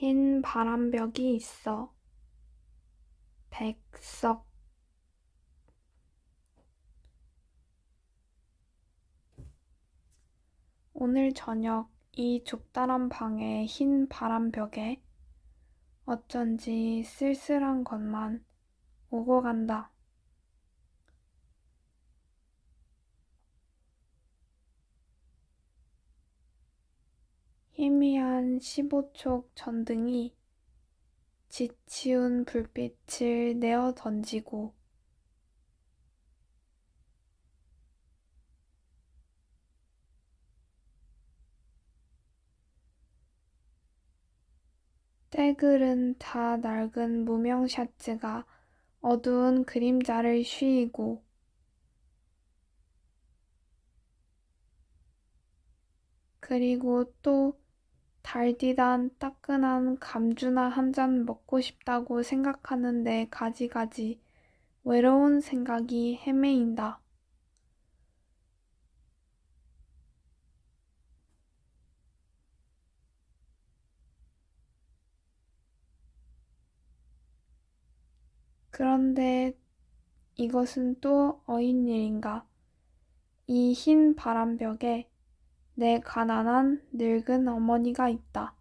흰 바람벽이 있어. 백석. 오늘 저녁 이 좁다란 방의 흰 바람벽에 어쩐지 쓸쓸한 것만 오고 간다. 희미한 15촉 전등이 지치운 불빛을 내어 던지고 때글은 다 낡은 무명 샤츠가 어두운 그림자를 쉬이고 그리고 또 달디단 따끈한 감주나 한 잔 먹고 싶다고 생각하는데 가지가지 외로운 생각이 헤매인다. 그런데 이것은 또 어인 일인가? 이 흰 바람벽에 내 가난한 늙은 어머니가 있다.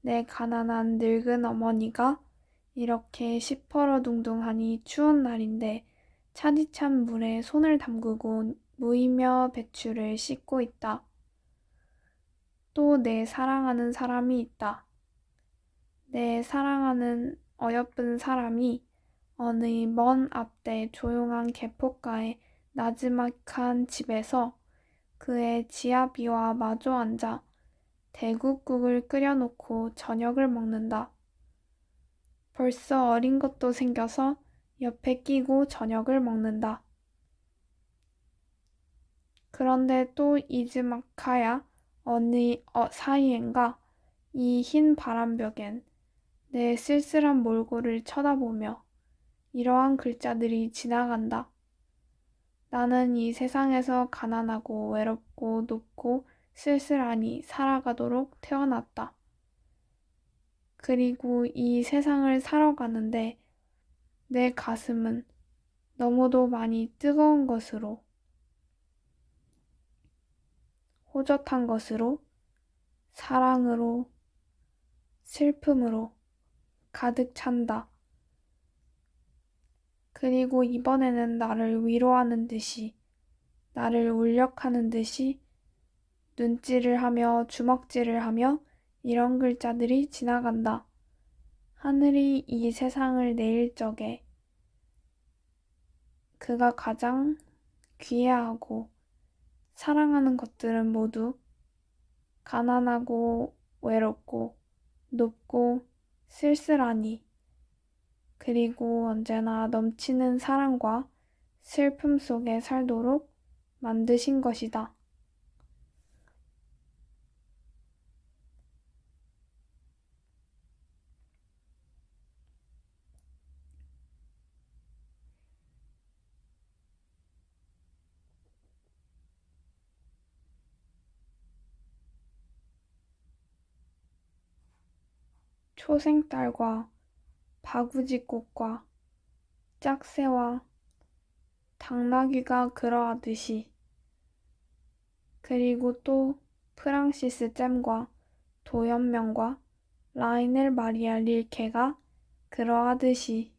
내 가난한 늙은 어머니가 이렇게 시퍼러둥둥하니 추운 날인데 차디찬 물에 손을 담그고 무이며 배추를 씻고 있다. 또 내 사랑하는 사람이 있다. 내 사랑하는 어여쁜 사람이 어느 먼 앞대 조용한 개포가의 나지막한 집에서 그의 지아비와 마주 앉아 대국국을 끓여놓고 저녁을 먹는다. 벌써 어린 것도 생겨서 옆에 끼고 저녁을 먹는다. 그런데 또 이즈마카야 어느 어, 사이엔가 이 흰 바람벽엔 내 쓸쓸한 몰골을 쳐다보며 이러한 글자들이 지나간다. 나는 이 세상에서 가난하고 외롭고 높고 쓸쓸하니 살아가도록 태어났다. 그리고 이 세상을 살아가는데 내 가슴은 너무도 많이 뜨거운 것으로, 호젓한 것으로, 사랑으로, 슬픔으로 가득 찬다. 그리고 이번에는 나를 위로하는 듯이, 나를 울력하는 듯이 눈질을 하며 주먹질을 하며 이런 글자들이 지나간다. 하늘이 이 세상을 내일 적에 그가 가장 귀해하고 사랑하는 것들은 모두 가난하고 외롭고 높고 쓸쓸하니 그리고 언제나 넘치는 사랑과 슬픔 속에 살도록 만드신 것이다. 초생딸과 바구지꽃과 짝새와 당나귀가 그러하듯이 그리고 또 프랑시스 잼과 도연명과 라이넬 마리아 릴케가 그러하듯이